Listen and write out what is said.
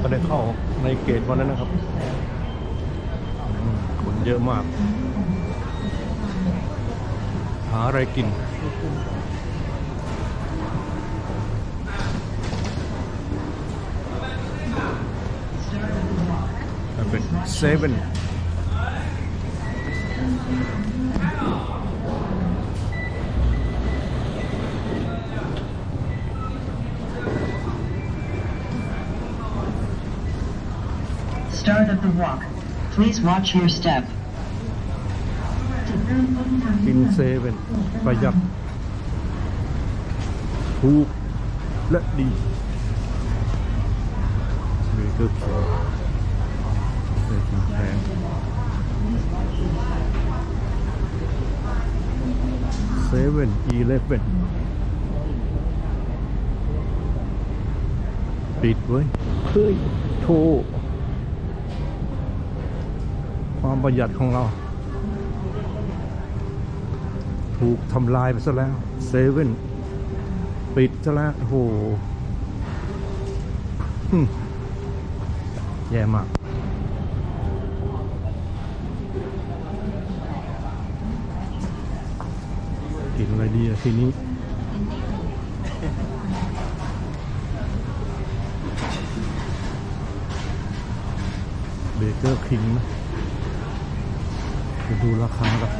ก็ได้เข้าในเกตวันนั้นนะครับคนเยอะมาก หาอะไรกินเป็นเซเว่น Start of the walk. Please watch your step. กินเซเว่นประหยัดถูกและดีเบเกอร์คิงเบเกอร์แพงเซเว่นอีเลฟเว่นปิดเว้ยเฮ้ยโท ความประหยัดของเรา ถูกทำลายไปซะแล้วเซเว่นปิดซะแล้วโอ้โหหึ่มแย่มากกินอะไรดีอะทีนี้เบเกอร์คิงไหม ดูราคาครับ